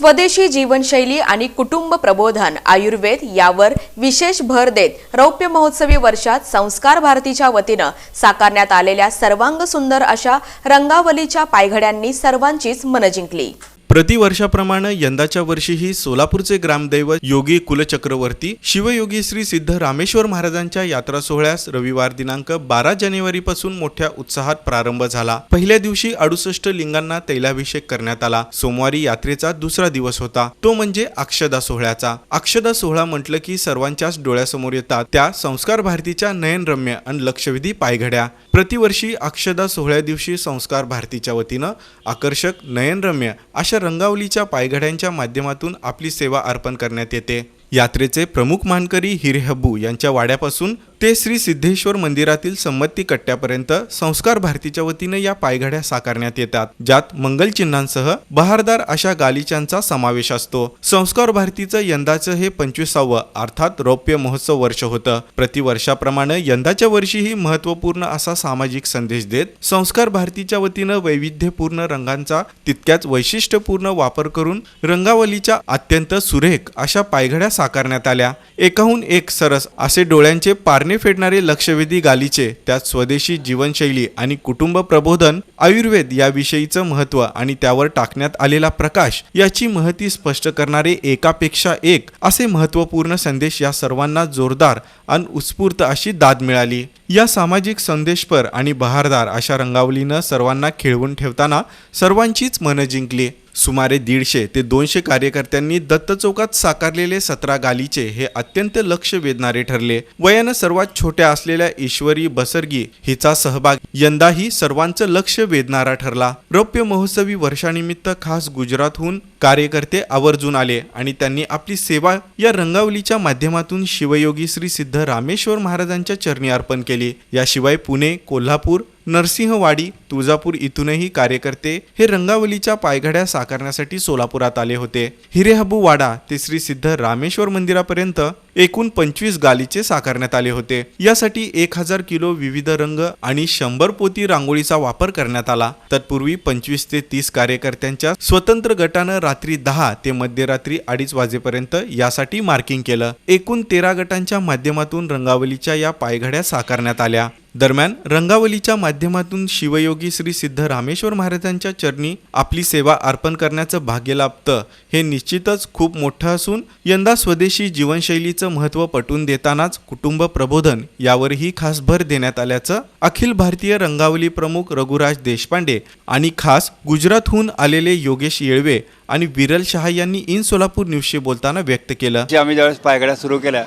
स्वदेशी जीवनशैली आणि कुटुंब प्रबोधन आयुर्वेद यावर विशेष भर देत रौप्य महोत्सवी वर्षात संस्कार भारतीच्या वतीनं साकारण्यात आलेल्या सर्वांग सुंदर अशा रंगावलीच्या पायघड्यांनी सर्वांचीच मनं जिंकली. प्रतिवर्षाप्रमाणे यंदाच्या वर्षीही सोलापूरचे ग्रामदैवत योगी कुलचक्रवर्ती शिवयोगी श्री सिद्ध रामेश्वर महाराजांच्या यात्रा सोहळ्यास रविवार दिनांक बारा जानेवारीपासून मोठ्या उत्साहात प्रारंभ झाला. पहिल्या दिवशी अडुसष्ट लिंगांना तैलाभिषेक करण्यात आला. सोमवारी यात्रेचा दुसरा दिवस होता. तो म्हणजे अक्षदा सोहळ्याचा. अक्षदा सोहळा म्हटलं की सर्वांच्याच डोळ्यासमोर येतात. त्या संस्कार भारतीच्या नयनरम्य आणि लक्षवेधी पायघड्या. प्रतिवर्षी अक्षदा सोहळ्या दिवशी संस्कार भारतीच्या वतीनं आकर्षक नयनरम्य अशा रंगावलीच्या पायघड्यांच्या माध्यमातून आपली सेवा अर्पण करण्यात येते. यात्रेचे प्रमुख मानकरी हिरेहब्बू यांच्या वाड्यापासून ते श्री सिद्धेश्वर मंदिरातील संमती कट्ट्यापर्यंत संस्कार भारतीच्या वतीनं या पायघड्या साकारण्यात येतात. ज्यात मंगलचिन्हांसह बहारदार अशा गालिचांचा समावेश असतो. संस्कार भारतीचं यंदाचं हे पंचवीसावं अर्थात रौप्य महोत्सव वर्ष होतं. प्रतिवर्षाप्रमाणे यंदाच्या वर्षीही महत्त्वपूर्ण असा सामाजिक संदेश देत संस्कार भारतीच्या वतीनं वैविध्यपूर्ण रंगांचा तितक्याच वैशिष्ट्यपूर्ण वापर करून रंगावलीच्या अत्यंत सुरेख अशा पायघड्या साकारण्यात आल्या. एकाहून एक सरस असे डोळ्यांचे पारणे फेडणारे लक्षवेधी गालीचे त्यात स्वदेशी जीवनशैली आणि कुटुंब प्रबोधन आयुर्वेद याविषयीचं महत्त्व आणि त्यावर टाकण्यात आलेला प्रकाश याची महती स्पष्ट करणारे एकापेक्षा एक असे महत्त्वपूर्ण संदेश या सर्वांना जोरदार आणि उत्स्फूर्त अशी दाद मिळाली. या सामाजिक संदेशपर आणि बहारदार अशा रंगावलीनं सर्वांना खिळवून ठेवताना सर्वांचीच मनं जिंकली. सुमारे दीडशे ते दोनशे कार्यकर्त्यांनी दत्त चौकात साकारलेले सतरा गालीचे हे अत्यंत लक्ष वेधणारे ठरले. वयानं सर्वात छोट्या असलेल्या ईश्वरी बसरगी हिचा सहभाग यंदाही सर्वांचं लक्ष वेधणारा ठरला. रौप्य महोत्सवी वर्षानिमित्त खास गुजरातहून कार्यकर्ते आवर्जून आले आणि त्यांनी आपली सेवा या रंगावलीच्या माध्यमातून शिवयोगी श्री सिद्ध रामेश्वर महाराजांच्या चरणी अर्पण केली. याशिवाय पुणे कोल्हापूर नरसिंहवाडी तुळजापूर इथूनही कार्यकर्ते हे रंगावलीच्या पायघड्या साकारण्यासाठी सोलापुरात आले होते. हिरेहबू वाडा ते श्री सिद्ध रामेश्वर मंदिरापर्यंत एकूण पंचवीस गालीचे साकारण्यात आले होते. यासाठी एक हजार किलो विविध रंग आणि शंभर पोती रांगोळीचा वापर करण्यात आला. तत्पूर्वी पंचवीस ते तीस कार्यकर्त्यांच्या स्वतंत्र गटानं रात्री दहा ते मध्यरात्री अडीच वाजेपर्यंत यासाठी मार्किंग केलं. एकूण तेरा गटांच्या माध्यमातून रंगावलीच्या या पायघड्या साकारण्यात आल्या. दरम्यान रंगावलीच्या माध्यमातून शिवयोगी श्री सिद्ध रामेश्वर महाराजांच्या चरणी आपली सेवा अर्पण करण्याचं भाग्य लाभतं हे निश्चितच खूप मोठं असून यंदा स्वदेशी जीवनशैलीचं महत्त्व पटवून देतानाच कुटुंब प्रबोधन यावरही खास भर देण्यात आल्याचं अखिल भारतीय रंगावली प्रमुख रघुराज देशपांडे आणि खास गुजरातहून आलेले योगेश येळवे आणि विरल शहा यांनी इन सोलापूर न्यूजशी बोलताना व्यक्त केलं. जे आम्ही ज्यावेळेस पायगड्या सुरू केल्या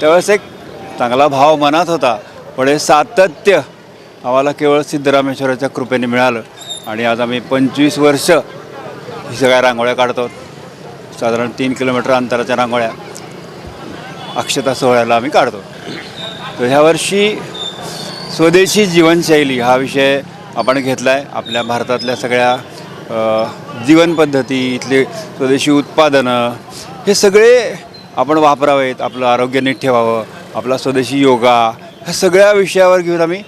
त्यावेळेस एक चांगला भाव मनात होता पण हे सातत्य आम्हाला केवळ सिद्धरामेश्वराच्या कृपेने मिळालं. आणि आज आम्ही पंचवीस वर्ष ही सगळ्या रांगोळ्या काढतो. साधारण तीन किलोमीटर अंतराच्या रांगोळ्या अक्षता सोहळ्याला आम्ही काढतो. तर ह्यावर्षी स्वदेशी जीवनशैली हा विषय आपण घेतला आहे आपल्या भारतातल्या सगळ्या जीवनपद्धती इथले स्वदेशी उत्पादनं हे सगळे आपण वापरावेत. आपलं आरोग्य नीट ठेवावं. आपला स्वदेशी योगा ह्या सगळ्या विषयावर घेऊन आम्ही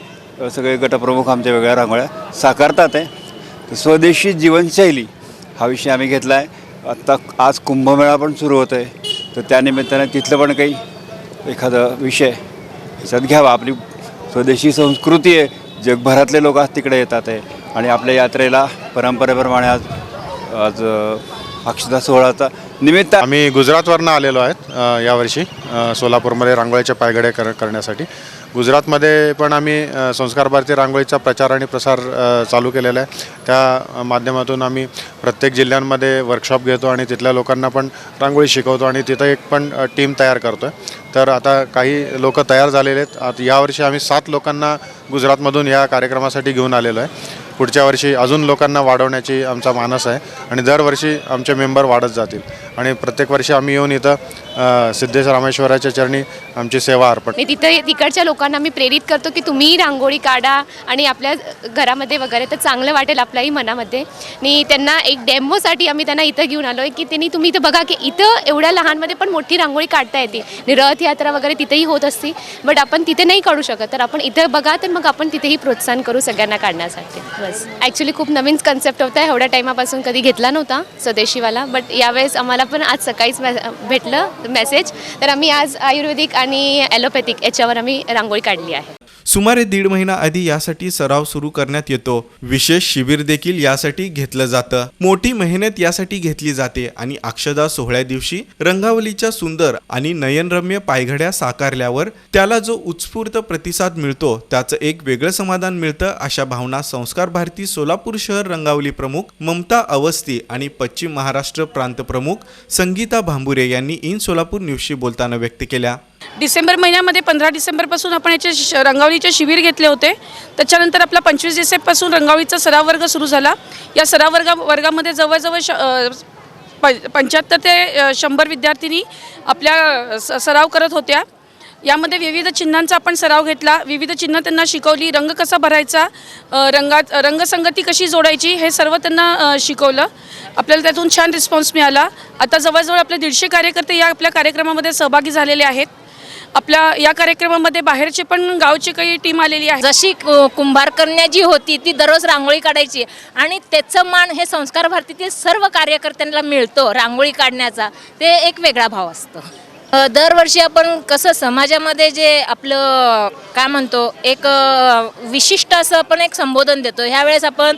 सगळे गटप्रमुख आमच्या वेगळ्या रांगोळ्या साकारतात आहे. तर स्वदेशी जीवनशैली हा विषय आम्ही घेतला आहे आत्ता आज कुंभमेळा पण सुरू होतो आहे तर त्यानिमित्ताने तिथलं पण काही एखादा विषय ह्याच्यात घ्यावा. आपली स्वदेशी संस्कृती आहे. जगभरातले लोक आज तिकडे येतात आहे. आणि आपल्या यात्रेला परंपरेप्रमाणे आज आज अक्षता सोहळ्याचा निमित्त आम्ही गुजरातवरनं आलेलो आहेत यावर्षी सोलापूरमध्ये रांगोळीच्या पायगड्या कर करण्यासाठी. गुजरातमध्ये पण आम्ही संस्कार भारती रांगोळीचा प्रचार आणि प्रसार चालू केलेला आहे. त्या माध्यमातून आम्ही प्रत्येक जिल्ह्यांमध्ये वर्कशॉप घेतो आणि तिथल्या लोकांना पण रांगोळी शिकवतो आणि तिथं एक पण टीम तयार करतो आहे तर आता काही लोक तयार झालेले आहेत. आता यावर्षी आम्ही सात लोकांना गुजरातमधून या कार्यक्रमासाठी घेऊन आलेलो आहे. पुढच्या वर्षी अजून लोकांना वाढवण्याची आमचा मानस आहे आणि दरवर्षी आमचे मेंबर वाढत जातील. आणि प्रत्येक वर्षी आम्ही येऊन इथं सिद्धेश रामेश्वराच्या चरणी आमची सेवा अर्पण आणि तिथं तिकडच्या लोकांना मी प्रेरित करतो की तुम्ही रांगोळी काढा आणि आपल्या घरामध्ये वगैरे तर चांगलं वाटेल आपल्याही मनामध्ये. आणि त्यांना एक डेमोसाठी आम्ही त्यांना इथं घेऊन आलो आहे की त्यांनी तुम्ही इथं बघा की इथं एवढ्या लहानमध्ये पण मोठी रांगोळी काढता येते. आणि रथयात्रा वगैरे तिथेही होत असते बट आपण तिथे नाही काढू शकत. तर आपण इथं बघा तर मग आपण तिथेही प्रोत्साहन करू सगळ्यांना काढण्यासाठी. बस. ॲक्च्युली खूप नवीन कन्सेप्ट होता. एवढ्या टायमापासून कधी घेतला नव्हता स्वदेशीवाला बट यावेळेस आम्हाला पण आज सकाळीच मॅ भेटलं मेसेज. तर आम्ही आज आयुर्वेदिक आणि ॲलोपॅथिक याच्यावर आम्ही रांगोळी काढली आहे. सुमारे दीड महिना आधी यासाठी सराव सुरू करण्यात येतो. विशेष शिबिर देखील यासाठी घेतलं जातं. मोठी मेहनत यासाठी घेतली जाते आणि अक्षदा सोहळ्या दिवशी रंगावलीच्या सुंदर आणि नयनरम्य पायघड्या साकारल्यावर त्याला जो उत्स्फूर्त प्रतिसाद मिळतो त्याचं एक वेगळं समाधान मिळतं अशा भावना संस्कार भारती सोलापूर शहर रंगावली प्रमुख ममता अवस्थी आणि पश्चिम महाराष्ट्र प्रांत प्रमुख संगीता भांबुरे यांनी इन सोलापूर न्यूजशी बोलताना व्यक्त केल्या. डिसेंबर महिन्यामध्ये पंधरा डिसेंबरपासून आपण याचे श रंगावळीचे शिबिर घेतले होते. त्याच्यानंतर आपला पंचवीस डिसेंबरपासून रंगावळीचा सराव वर्ग सुरू झाला. या सराव वर्गा वर्गामध्ये जवळजवळ श प पंच्याहत्तर ते शंभर विद्यार्थिनी आपल्या स सराव करत होत्या. यामध्ये विविध चिन्हांचा आपण सराव घेतला. विविध चिन्ह त्यांना शिकवली. रंग कसा भरायचा? रंगात रंगसंगती कशी जोडायची? हे सर्व त्यांना शिकवलं. आपल्याला त्यातून छान रिस्पॉन्स मिळाला. आता जवळजवळ आपले दीडशे कार्यकर्ते या आपल्या कार्यक्रमामध्ये सहभागी झालेले आहेत. आपल्या या कार्यक्रमामध्ये बाहेरचे पण गावची काही टीम आलेली आहे. जशी कु- जी होती ती दररोज रांगोळी काढायची. आणि त्याचं मान हे संस्कार भारतीतील सर्व कार्यकर्त्यांना मिळतो रांगोळी काढण्याचा. ते एक वेगळा भाव असतो. दरवर्षी आपण कसं समाजामध्ये जे आपलं काय म्हणतो एक विशिष्ट असं आपण एक संबोधन देतो. ह्यावेळेस आपण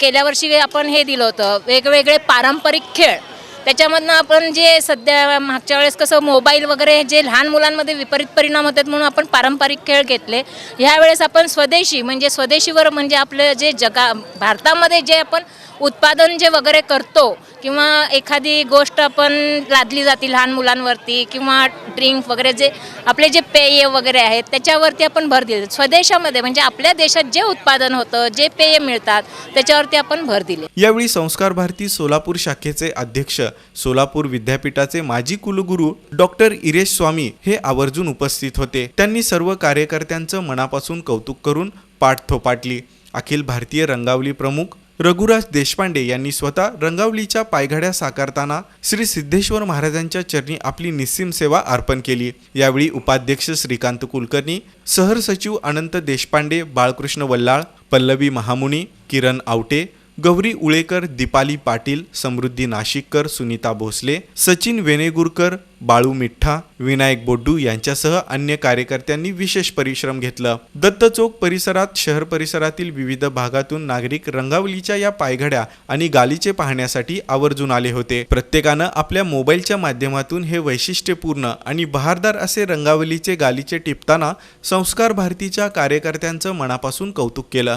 गेल्या वर्षी आपण हे दिलं होतं. वेगवेगळे पारंपरिक खेळ. त्याच्यामधनं आपण जे सध्या मागच्या वेळेस कसं मोबाईल वगैरे जे लहान मुलांमध्ये विपरीत परिणाम होतात म्हणून आपण पारंपरिक खेळ घेतले ह्यावेळेस आपण स्वदेशी म्हणजे स्वदेशीवर म्हणजे आपलं जे जगा भारतामध्ये जे आपण उत्पादन जे वगैरे करतो किंवा एखादी गोष्ट आपण लादली जाते लहान मुलांवरती किंवा ड्रिंक वगैरे जे आपले जे पेय वगैरे आहेत त्याच्यावरती आपण भर दिले. स्वदेशामध्ये म्हणजे आपल्या देशात जे उत्पादन होतं जे पेय मिळतात त्याच्यावरती आपण भर दिले. यावेळी संस्कार भारती सोलापूर शाखेचे अध्यक्ष सोलापूर विद्यापीठाचे माजी कुलगुरू डॉक्टर इरेश स्वामी हे आवर्जून उपस्थित होते. त्यांनी सर्व कार्यकर्त्यांचं मनापासून कौतुक करून पाठ थोपाटली. अखिल भारतीय रंगावली प्रमुख रघुराज देशपांडे यांनी स्वतः रंगावलीच्या पायघड्या साकारताना श्री सिद्धेश्वर महाराजांच्या चरणी आपली निस्सीम सेवा अर्पण केली. यावेळी उपाध्यक्ष श्रीकांत कुलकर्णी सहर सचिव अनंत देशपांडे बाळकृष्ण वल्लाळ पल्लवी महामुनी किरण आवटे गौरी उळेकर दीपाली पाटील समृद्धी नाशिककर सुनीता भोसले सचिन वेनेगुरकर बाळू मिठ्ठा विनायक बोड्डू यांच्यासह अन्य कार्यकर्त्यांनी विशेष परिश्रम घेतलं. दत्त चौक परिसरात शहर परिसरातील विविध भागातून नागरिक रंगावलीच्या या पायघड्या आणि गालीचे पाहण्यासाठी आवर्जून आले होते. प्रत्येकानं आपल्या मोबाईलच्या माध्यमातून हे वैशिष्ट्यपूर्ण आणि बहारदार असे रंगावलीचे गालीचे टिपताना संस्कार भारतीच्या कार्यकर्त्यांचं मनापासून कौतुक केलं.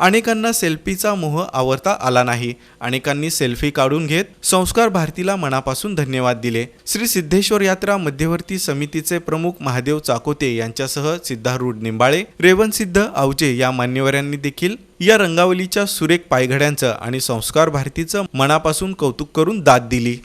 अनेकांना सेल्फीचा मोह आवरता आला नाही. अनेकांनी सेल्फी काढून घेत संस्कार भारतीला मनापासून धन्यवाद दिले. श्री सिद्धेश्वर यात्रा मध्यवर्ती समितीचे प्रमुख महादेव चाकोते यांच्यासह सिद्धारूढ निंबाळे रेवणसिद्ध आवजे या मान्यवरांनी देखील या रंगावलीच्या सुरेख पायघड्यांचं आणि संस्कार भारतीचं मनापासून कौतुक करून दाद दिली.